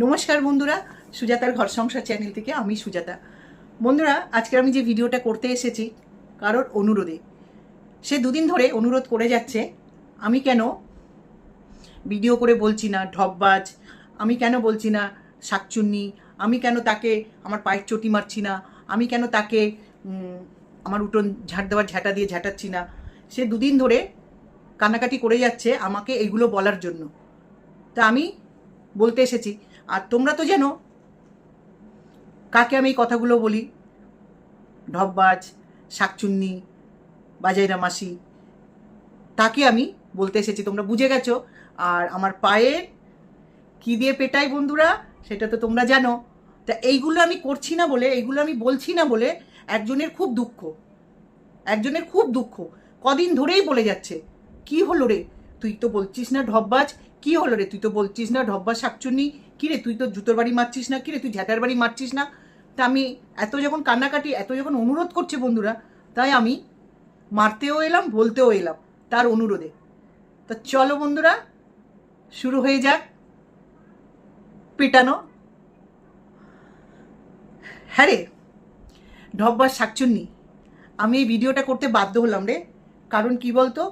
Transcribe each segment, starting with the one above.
নমস্কার বন্ধুরা, সুজাতার ঘর সংসার চ্যানেল থেকে আমি সুজাতা। বন্ধুরা, আজকে আমি যে ভিডিওটা করতে এসেছি, কারোর অনুরোধে। সে দুদিন ধরে অনুরোধ করে যাচ্ছে, আমি কেন ভিডিও করে বলছি না, ঢপবাজ, আমি কেন বলছি না, শাকচুন্নি, আমি কেন তাকে আমার পায়ের চটি মারছি না, আমি কেন তাকে আমার উঠোন ঝাঁট দেওয়ার ঝাঁটা দিয়ে ঝাঁটাচ্ছি না। সে দুদিন ধরে কান্নাকাটি করে যাচ্ছে আমাকে এইগুলো বলার জন্য। তা আমি বলতে এসেছি আর তোমরা তো জানো কাকে আমি এই কথাগুলো বলি। ঢপবাজ শাকচুন্নি, বাজাইরা মাসি, তাকে আমি বলতে এসেছি, তোমরা বুঝে গেছো। আর আমার পায়ের কি দিয়ে পেটাই বন্ধুরা, সেটা তো তোমরা জানো। তা এইগুলো আমি করছি না বলে, এইগুলো আমি বলছি না বলে একজনের খুব দুঃখ। একজনের খুব দুঃখ। কদিন ধরেই বলে যাচ্ছে, কি হলো রে? তুই তো বলছিস না ঢপবাজ কি হলো রে? তুই তো বলছিস না ঢব্বা শাকচুন্নি? কি রে, তুই তো জুতোর বাড়ি মারছিস না? কি রে, তুই ঝ্যাটার বাড়ি মারছিস না? তা আমি এত যখন কান্নাকাটি, এত যখন অনুরোধ করছে বন্ধুরা, তাই আমি মারতেও এলাম, বলতেও এলাম তার অনুরোধে। তা চলো বন্ধুরা, শুরু হয়ে যাক পেটানো। হ্যাঁ রে ঢব্বার শাকচুন্নি। আমি এই ভিডিওটা করতে বাধ্য হলাম রে। কারণ কি বলতো,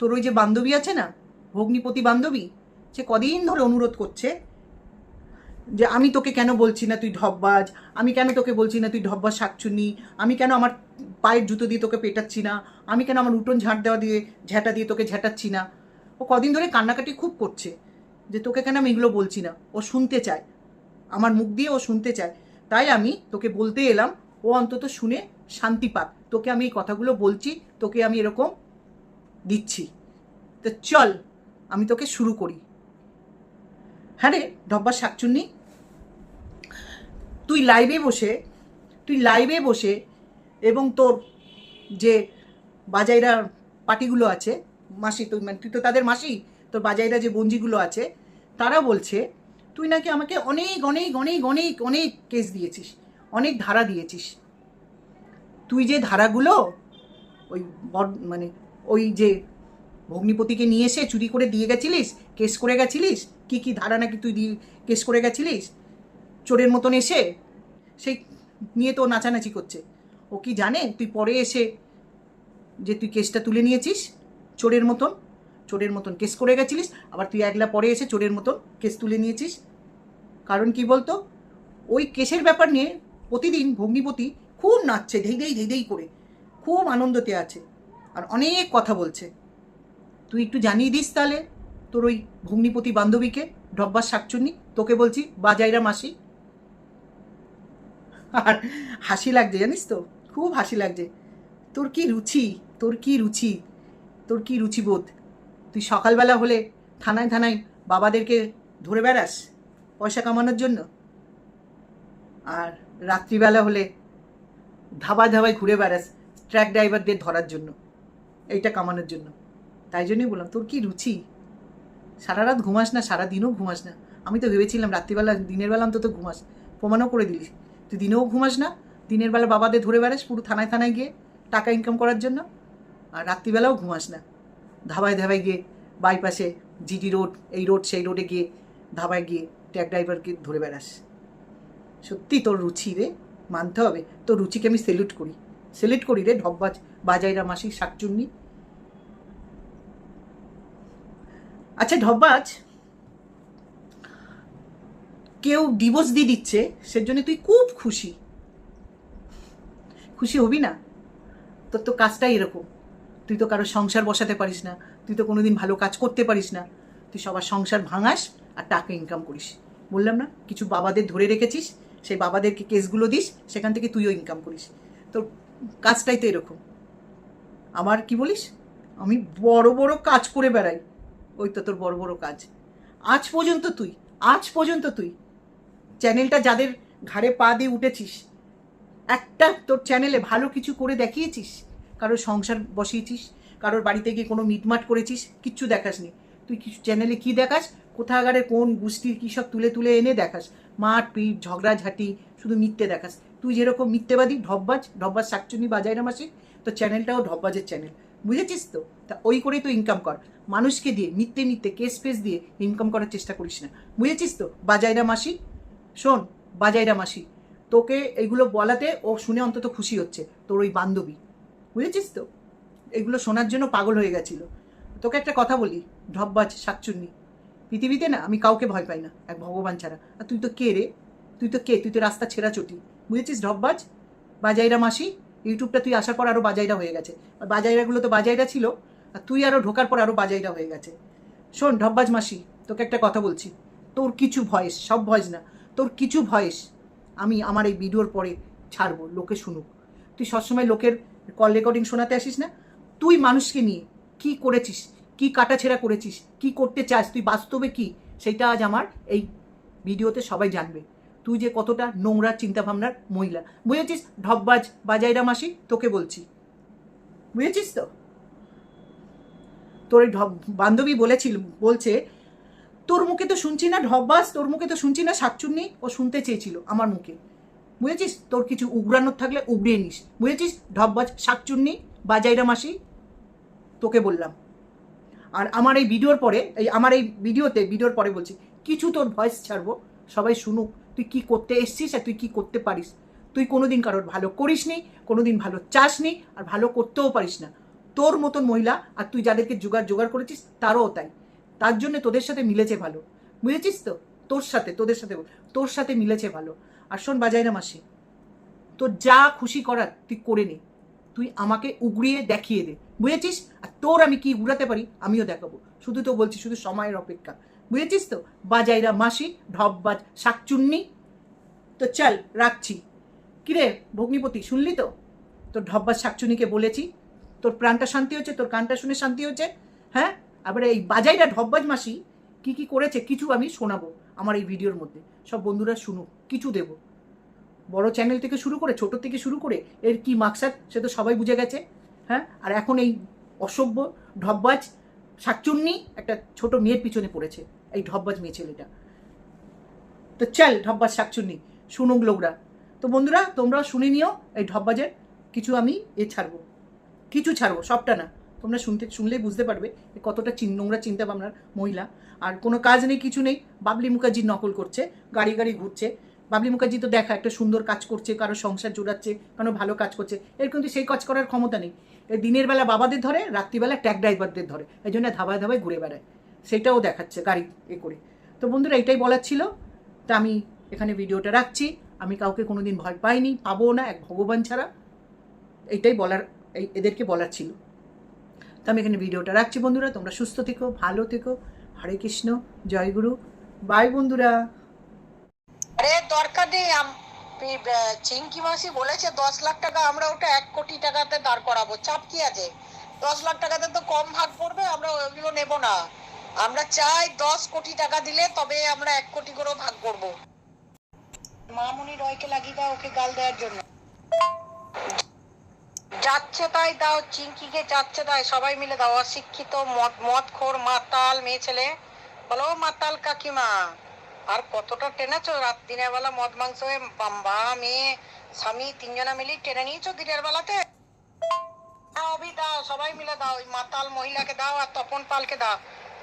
তোর ওই যে বান্ধবী আছে না, ভগ্নিপতি বান্ধবী, সে কদিন ধরে অনুরোধ করছে যে আমি তোকে কেন বলছি না তুই ঢপবাজ? আমি কেন তোকে বলছি না তুই ঢপবাজ শাকচুন্নি? আমি কেন আমার পায়ের জুতো দিয়ে তোকে পেটাচ্ছি না? আমি কেন আমার উঠোন ঝাঁট দেওয়া দিয়ে ঝ্যাঁটা দিয়ে তোকে ঝ্যাঁটাচ্ছি না? ও কদিন ধরে কান্নাকাটি খুব করছে যে তোকে কেন আমি এগুলো বলছি না? ও শুনতে চায়। আমার মুখ দিয়ে ও শুনতে চায়। তাই আমি তোকে বলতে এলাম, ও অন্তত শুনে শান্তি পাক। তোকে আমি এই কথাগুলো বলছি, তোকে আমি এরকম দিচ্ছি। তো চল, আমি তোকে শুরু করি। হ্যাঁ রে ডব্বা শাকচুন্নি। তুই লাইভে বসে, তুই লাইভে বসে এবং তোর যে বাজাইরা পার্টিগুলো আছে, মাসি তুই মানে তুই তো তাদের মাসি, তোর বাজাইরা যে বঞ্জিগুলো আছে, তারা বলছে, তুই নাকি আমাকে অনেক অনেক অনেক অনেক অনেক কেস দিয়েছিস, অনেক ধারা দিয়েছিস। তুই যে ধারাগুলো, ওই মানে ওই যে ভগ্নিপতিকে নিয়ে এসে চুরি করে দিয়ে গেছিলিস? কেস করে গেছিলিস? কি কি ধারা নাকি তুই দিয়ে কেস করে গেছিলিস? চোরের মতন এসে সেই নিয়ে তো নাচানাচি করছে। ও কি জানে? তুই পরে এসে যে তুই কেসটা তুলে নিয়েছিস চোরের মতন চোরের মতন কেস করে গেছিলিস, আবার তুই একলা পরে এসে চোরের মতন কেস তুলে নিয়েছিস। কারণ কি বলতো? ওই কেসের ব্যাপার নিয়ে প্রতিদিন ভগ্নিপতি খুব নাচছে ধেই ধেই ধেই করে। খুব আনন্দতে আছে। আর অনেক কথা বলছে। তুই একটু জানিয়ে দিস তাহলে তোর ওই ভগ্নিপতি বান্ধবীকে, ডব্বার শাকচুন্নি, তোকে বলছি বাজাইরা মাসি। আর হাসি লাগছে, জানিস তো? খুব হাসি লাগছে। তোর কি রুচি? তোর কি রুচি? তোর কি রুচিবোধ? তুই সকালবেলা হলে থানায় থানায় বাবাদেরকে ধরে বেড়াস পয়সা কামানোর জন্য। আর রাত্রিবেলা হলে ধাবায় ধাবায় ঘুরে বেড়াস ট্র্যাক ড্রাইভারদের ধরার জন্য, এইটা কামানোর জন্য। তাই জন্যই বললাম, তোর কি রুচি? সারা রাত ঘুমাস না, সারা দিনও ঘুমাস না। আমি তো ভেবেছিলাম রাত্রিবেলা, দিনের বেলা অন্তত ঘুমাস। প্রমাণও করে দিলি। তুই দিনেও ঘুমাস না, দিনের বেলা বাবাদের ধরে বেড়াস পুরো থানায় থানায় গিয়ে টাকা ইনকাম করার জন্য। আর রাত্রিবেলাও ঘুমাস না। ধাবায় ধাবায় গিয়ে বাইপাসে জিটি রোড এই রোড সেই রোডে গিয়ে ধাবায় গিয়ে ট্যাক ড্রাইভারকে ধরে বেড়াস। সত্যি তোর রুচি রে, মানতে হবে। তোর রুচিকে আমি সেলুট করি। সেলুট করি রে ঢব্বাজ বাজাইরা মাসি শাকচুন্নি। আচ্ছা ঢব্বাজ কেউ ডিভোর্স দিয়ে দিচ্ছে সেজন্য তুই খুব খুশি। খুশি হবি না? তোর তো কাজটাই এরকম। তুই তো কারও সংসার বসাতে পারিস না, তুই তো কোনোদিন ভালো কাজ করতে পারিস না। তুই সবার সংসার ভাঙাস আর টাকা ইনকাম করিস। বললাম না, কিছু বাবাদের ধরে রেখেছিস, সেই বাবাদেরকে কেসগুলো দিস, সেখান থেকে তুইও ইনকাম করিস। তোর কাজটাই তো এরকম। আমার কি বলিস? আমি বড় বড় কাজ করে বেড়াই। ওই তো তোর বড় বড় কাজ। আজ পর্যন্ত তুই, আজ পর্যন্ত তুই চ্যানেলটা যাদের ঘাড়ে পা দিয়ে উঠেছিস, একটা তোর চ্যানেলে ভালো কিছু করে দেখিয়েছিস, কারোর সংসার বসিয়েছিস, কারোর বাড়িতে গিয়ে কোনো মিটমাট করেছিস, কিচ্ছু দেখাসনি তুই কিছু চ্যানেলে কি দেখাস? কোথাগারে কোন গোষ্ঠীর কী সব তুলে তুলে এনে দেখাস? মাঠ পিট ঝগড়াঝাটি, শুধু মিথ্যে দেখাস। তুই যেরকম মিথ্যেবাদী, ঢব্বাজ ঢব্বাজ শাকচুনি বাজাইরা মাসি তো চ্যানেলটাও ঢব্বাজের চ্যানেল। বুঝেছিস তো? তা ওই করেই তো ইনকাম কর। মানুষকে দিয়ে মিথ্যে মিথ্যে কেস ফেস দিয়ে ইনকাম করার চেষ্টা করিস না। বুঝেছিস তো? বাজাইরা মাসি, শোন, বাজাইরা মাসি, তোকে এইগুলো বলাতে ও শুনে অন্তত খুশি হচ্ছে, তোর ওই বান্ধবী। বুঝেছিস তো? এগুলো শোনার জন্য পাগল হয়ে গেছিল। তোকে একটা কথা বলি, ঢপবাজ শাকচুন্নি। পৃথিবীতে না, আমি কাউকে ভয় পাই না, এক ভগবান ছাড়া। আর তুই তো কে রে? তুই তো কে? তুই তো রাস্তা ছেঁড়া চটি। বুঝেছিস ঢপবাজ? বাজাইরা মাসি ইউটিউবটা তুই আসার পর আরও বাজাইরা হয়ে গেছে। আর বাজাইরাগুলো তো বাজাইরা ছিল, আর তুই আরও ঢোকার পর আরও বাজাইরা হয়ে গেছে। শোন ঢপবাজ মাসি, তোকে একটা কথা বলছি। তোর কিছু ভয়েস, সব ভয়েস না, তোর কিছু ভয়েস আমি আমার এই ভিডিওর পরে ছাড়বো, লোকে শুনুক। তুই সবসময় লোকের কল রেকর্ডিং শোনাতে আসিস না। তুই মানুষকে নিয়ে কি করেছিস, কি কাটাছেড়া করেছিস, কি করতে চাস, তুই বাস্তবে কি সেটা আজ আমার এই ভিডিওতে সবাই জানবে। তুই যে কতটা নোংরা চিন্তাভাবনার মহিলা। বুঝেছিস? ঢপবাজ বাজাইরা মাসি, তোকে বলছি। বুঝেছিস তো? তোর এই ঢপ বান্ধবী বলেছিল, বলছে, তোর মুখে তো শুনছি না ঢপবাজ, তোর মুখে তো শুনছি না শাকচুন্নি, ও শুনতে চেয়েছিল আমার মুখে। বুঝেছিস? তোর কিছু উগড়ানোর থাকলে উগড়িয়ে নিস। বুঝেছিস? ঢপবাজ, শাকচুন্নি, বাজাইরা মাসি, তোকে বললাম। আর আমার এই ভিডিওর পরে, এই আমার এই ভিডিওতে, ভিডিওর পরে বলছি, কিছু তোর ভয়েস ছাড়বো, সবাই শুনুক। তুই কি করতে এসছিস আর তুই কি করতে পারিস? তুই কোনোদিন কারোর ভালো করিস নি কোনোদিন ভালো চাস নি আর ভালো করতেও পারিস না। তোর মতন মহিলা আর তুই যাদেরকে জোগাড় জোগাড় করেছিস, তারও তাই। তার জন্য তোদের সাথে মিলেছে ভালো। বুঝেছিস তো? তোর সাথে, তোদের সাথে, তোর সাথে মিলেছে ভালো। আর শোন বাজাই না মাসি, তোর যা খুশি করার তুই করে নে। তুই আমাকে উগড়িয়ে দেখিয়ে দে। বুঝেছিস? আর তোর আমি কি উড়াতে পারি, আমিও দেখাবো। শুধু তো বলছি, শুধু সময়ের অপেক্ষা। বুঝেছিস তো? বাজাইরা মাসি, ঢপবাজ, শাকচুন্নি। তো চল, রাখছি। কিরে ভগ্নিপতি, শুনলি তো? তোর ঢব্বাজ শাকচুনিকে বলেছি। তোর প্রাণটা শান্তি হচ্ছে তোর কানটা শুনে শান্তি হচ্ছে হ্যাঁ? আবার এই বাজাইরা ঢব্বাজ মাসি কি কি করেছে কিছু আমি শোনাবো আমার এই ভিডিওর মধ্যে। সব বন্ধুরা শুনুক, কিছু দেবো। বড় চ্যানেল থেকে শুরু করে, ছোট থেকে শুরু করে, এর কি মাকসাদ সে তো সবাই বুঝে গেছে। হ্যাঁ? আর এখন এই অসভ্য ঢব্বাজ শাকচুন্নি একটা ছোট মেয়ের পিছনে পড়েছে। এই ঢব্বাজ মেয়ে ছেলেটা। তো চল ঢব্বাজ শাকচুন্নি, শুনুক লোকরা। তো বন্ধুরা তোমরা শুনে নিও এই ঢব্বাজের কিছু আমি এ ছাড়বো। কিছু ছাড়বো, সবটা না। তোমরা শুনতে, শুনলেই বুঝতে পারবে কতটা চিন নোংরা চিন্তা ভাবনার মহিলা। আর কোনো কাজ নেই, কিছু নেই। বাবলি মুখার্জির নকল করছে, গাড়ি গাড়ি ঘুরছে। বাবলি মুখার্জি তো দেখা, একটা সুন্দর কাজ করছে, কারও সংসার জোড়াচ্ছে কারও ভালো কাজ করছে। এর কিন্তু সেই কাজ করার ক্ষমতা নেই। দিনের বেলা বাবাদের ধরে, রাত্রিবেলা ট্যাক ড্রাইভারদের ধরে। এই জন্য ধাবায় ধাবায় ঘুরে বেড়ায়। সেটাও দেখাচ্ছে গাড়ি এ করে। তো বন্ধুরা এটাই বলার ছিল। তা আমি এখানে ভিডিওটা রাখছি। আমি কাউকে কোনোদিন ভয় পাইনি, পাবো না, এক ভগবান ছাড়া। এইটাই বলার, এই এদেরকে বলার ছিল। তো আমি এখানে ভিডিওটা রাখছি বন্ধুরা। তোমরা সুস্থ থেকো, ভালো থেকো। হরে কৃষ্ণ, জয় গুরু। বাই বন্ধুরা। আরে দরকার নেই চিঙ্কি মাসি বলেছে, দশ লাখ টাকা আমরা ওটা এক কোটি টাকাতে দাঁড় করাবো। চাপ কি আছে? দশ লাখ টাকাতে তো কম ভাগ পড়বে, আমরা ওইগুলো নেব না। আমরা চাই দশ কোটি টাকা দিলে তবে আমরা এক কোটি করে ভাগ করব। মামুনি রয়কে লাগিয়ে দাও ওকে গাল দেওয়ার জন্য। যাচ্ছে তাই দাও চিঙ্কিকে যাচ্ছে তাই সবাই মিলে দাও। অশিক্ষিত মদ মাতাল মেয়ে ছেলে। বলো মাতাল কাকিমা আর কতটা টেনেছো? রাত দিনের বেলা মদ মাংস হয়ে বাম্বা মেয়ে স্বামী তিনজনা মিলে টেনে নিয়েছো দিনের বেলাতে? অভি দাও সবাই মিলে দাও। ওই মাতাল মহিলাকে দাও আর তপন পালকে দাও।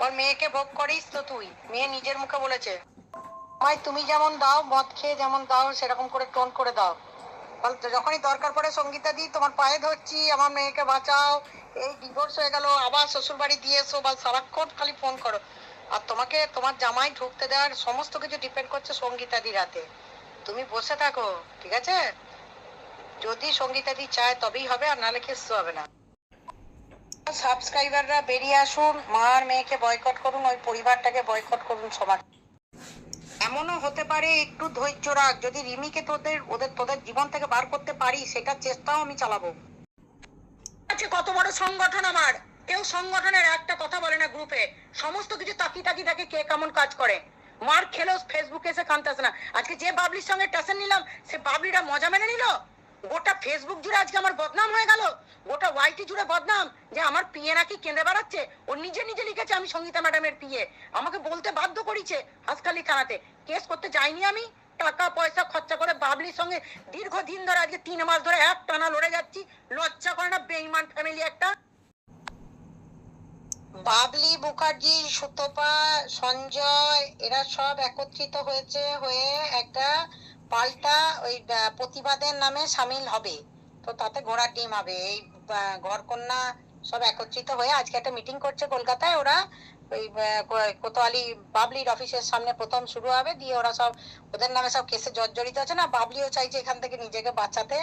ওর মেয়েকে ভোগ করিস তো তুই। মেয়ে নিজের মুখে বলেছে, মাই, তুমি যেমন দাও, মদ খেয়ে যেমন দাও, সেরকম করে টোন করে দাও। যখনই দরকার পড়ে সঙ্গীতা দি, তোমার পায়ে ধরছি, আমার মেয়েকে বাঁচাও। এই ডিভোর্স হয়ে গেল, আবার শ্বশুর বাড়ি দিয়ে এসো বা সারাক্ষণ খালি ফোন করো। আর তোমাকে, তোমার জামাই ঢুকতে দেওয়ার সমস্ত কিছু ডিপেন্ড করছে সঙ্গীতাদির রাতে। তুমি বসে থাকো, ঠিক আছে? যদি সঙ্গীতাদি চায়, তবেই হবে, আর নাহলে কিচ্ছু হবে না। সাবস্ক্রাইবাররা বেরিয়ে আসুন মার মেয়েকে বয়কট করুন, ওই পরিবারটাকে বয়কট করুন সমাজ এমনও হতে পারে একটু ধৈর্য রাখ, যদি রিমিকে তোদের, ওদের, তোদের জীবন থেকে বার করতে পারি চেষ্টাও আমি চালাবো। আছে কত বড় সংগঠন আমার? কেউ সংগঠনের একটা কথা বলে না গ্রুপে। সমস্ত কিছু তাকি তাকি তাকে কে কেমন কাজ করে। মার খেলেও ফেসবুকে এসে কানতেছে না। আজকে যে বাবলির সঙ্গে টেশন নিলাম, সে বাবলিটা মজা মেনে নিল? গোটা ফেসবুক জুড়ে আজকে আমার বদনাম হয়ে গেল। গোটা ওয়াইটি জুড়ে বদনাম যে আমার পিয়ে নাকি কেঁদে বেড়াচ্ছে। ও নিজে নিজে লিখেছে আমি সঙ্গীতা ম্যাডামের পিয়ে আমাকে বলতে বাধ্য করিছে হাসখালি থানাতে। কেস করতে যাইনি আমি। টাকা, পয়সা, খরচা করে বাবলির সঙ্গে দীর্ঘদিন ধরে আজকে তিন মাস ধরে এক টানা লড়ে যাচ্ছি। লজ্জা করে না, বেইমান ফ্যামিলি একটা। বাবলি মুখার্জি, সুতপা, সঞ্জয়, এরা সব একত্রিত হয়েছে হয়ে একটা পাল্টা ওই প্রতিবাদের নামে সামিল হবে। তো তাতে ঘোড়ার ডিম হবে। এই ঘরকন্যা সব একত্রিত হয়ে আজকে একটা মিটিং করছে কলকাতায়। ওরা ওই কোতোয়ালি বাবলির অফিসের সামনে প্রথম শুরু হবে। দিয়ে ওরা সব, ওদের নামে সব কেসে জর্জরিত আছে না, বাবলিও চাইছে এখান থেকে নিজেকে বাঁচাতে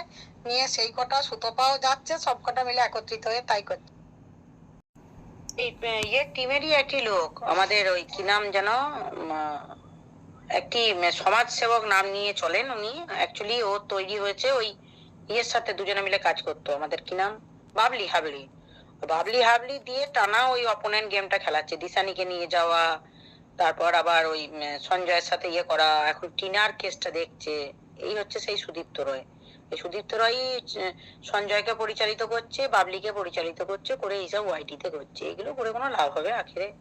নিয়ে সেই কটা সুতপাও যাচ্ছে। সব কটা মিলে একত্রিত হয়ে তাই করছে। এই ইয়ে টিমেরই একটি লোক। আমাদের ওই কি নাম যেন একটি সমাজ সেবক নাম নিয়ে চলেন উনি। অ্যাকচুয়ালি ও তৈরি হয়েছে ওই ইয়ের সাথে দুজনে মিলে কাজ করতো। আমাদের কি নাম? বাবলি হাবলি। বাবলি হাবলি দিয়ে টানা ওই অপোনেন্ট গেমটা খেলাচ্ছে। দিশানিকে নিয়ে যাওয়া, তারপর আবার ওই সঞ্জয়ের সাথে ইয়ে করা, এখন টিনার কেসটা দেখছে। এই হচ্ছে সেই সুদীপ্ত রয়। এই সুদীপ্ত রয় সঞ্জয়কে পরিচালিত করছে, বাবলিকে পরিচালিত করছে, করে এইসব ওয়াইটিতে করছে। এগুলো করে কোনো লাভ হবে আখেরে?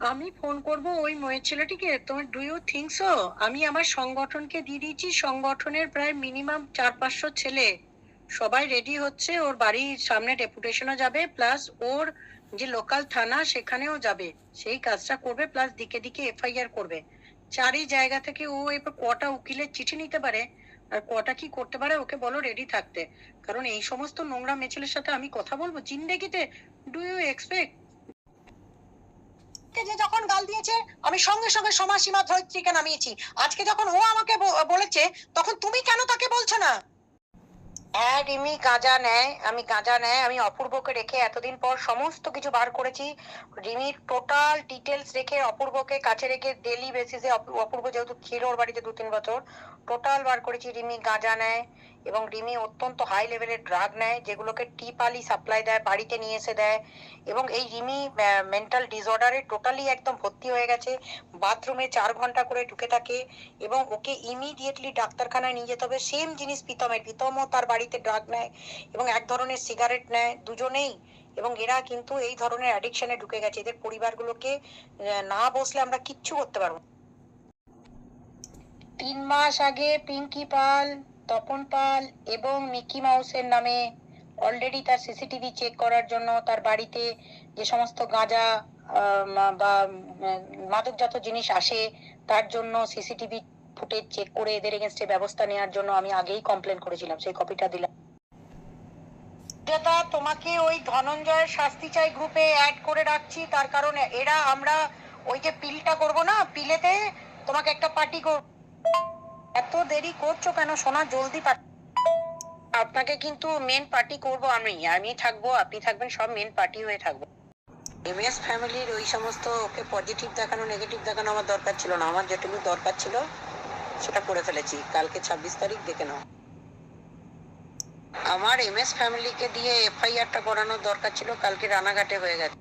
আমি ফোন করব ওই ময়ের ছেলেটিকে। তোমার ডু ইউ থিঙ্ক সো আমি আমার সংগঠনকে দিয়ে দিয়েছি। সংগঠনের প্রায় মিনিমাম চার পাঁচশো ছেলে। সবাই রেডি হচ্ছে, ওর বাড়ির সামনে ডেপুটেশনও যাবে প্লাস ওর যে লোকাল থানা, সেখানেও যাবে। সেই কাজটা করবে প্লাস দিকে দিকে এফআইআর করবে। চারি জায়গা থেকে ও এবার কটা উকিলের চিঠি নিতে পারে, আর কটা কি করতে পারে, ওকে বলো রেডি থাকতে। কারণ এই সমস্ত নোংরা মেছেলের সাথে আমি কথা বলব। জিন্দেগিতে ডু ইউ এক্সপেক্ট যে যখন গাল দিয়েছে, আমি সঙ্গে সঙ্গে সমাসীমা ধরিত্রীকে নামিয়েছি। আজকে যখন ও আমাকে বলেছে, তখন তুমি কেন তাকে বলছো না? হ্যাঁ রিমি, গাঁজা নেয়, আমি গাঁজা নেয়, আমি অপূর্বকে রেখে এতদিন পর সমস্ত কিছু বার করেছি। রিমির টোটাল ডিটেলস রেখে অপূর্বকে কাছে রেখে ডেলি বেসিসে অপূর্ব যেহেতু ছিল ওর বাড়িতে দু তিন বছর টোটাল বার করেছি রিমি, গাঁজা নেয়। এবং রিমি অত্যন্ত হাই লেভেলের ড্রাগ নেয়, যেগুলোকে টিপালি সাপ্লাই দেয়, বাড়িতে নিয়ে এসে দেয় এবং এই রিমি মেন্টাল ডিসঅর্ডারে টোটালি একদম ভর্তি হয়ে গেছে। বাথরুমে চার ঘণ্টা করে ঢুকে থাকে এবং ওকে ইমিডিয়েটলি ডাক্তারখানায় নিয়ে যেতে হবে। সেম জিনিস প্রীতমের, প্রীতমও তার বাড়িতে ড্রাগ নেয় এবং এক ধরনের সিগারেট নেয় দুজনেই এবং এরা কিন্তু এই ধরনের অ্যাডিকশনে ঢুকে গেছে। এদের পরিবারগুলোকে না বসলে আমরা কিচ্ছু করতে পারব। তিন মাস আগে পিঙ্কি পাল তপন পাল এবং মিকি মাউসের নামে অলরেডি তার সিসিটিভি চেক করার জন্য তার বাড়িতে যে সমস্ত গাঁজা বা মাদকজাত জিনিস আসে, তার জন্য সিসিটিভি ফুটেজ চেক করে এদের এগেনস্টে ব্যবস্থা নেওয়ার জন্য আমি আগেই কমপ্লেন করেছিলাম। সেই কপিটা দিলাম। যেটা তোমাকে ওই ধনঞ্জয়ের শাস্তি চাই গ্রুপে অ্যাড করে রাখছি। তার কারণে এরা, আমরা ওই যে পিলটা করব না পিলেতে তোমাকে একটা পার্টি কর এত দেরি করছ কেন? সোনা, জলদি আপনাকে কিন্তু মেন পার্টি করব আমি। আমি থাকব, আপনি থাকবেন, সব মেন পার্টি হয়ে থাকব। এমএস ফ্যামিলির ওই সমস্ত ওকে পজিটিভ দেখানো নেগেটিভ দেখানো আমার দরকার ছিল না। আমার যেটুকু দরকার ছিল, সেটা করে ফেলেছি। কালকে ছাব্বিশ তারিখ, দেখে নাও। আমার এমএস ফ্যামিলিকে দিয়ে এফআইআরটা করানোর দরকার ছিল, কালকে রানাঘাটে হয়ে গেছে।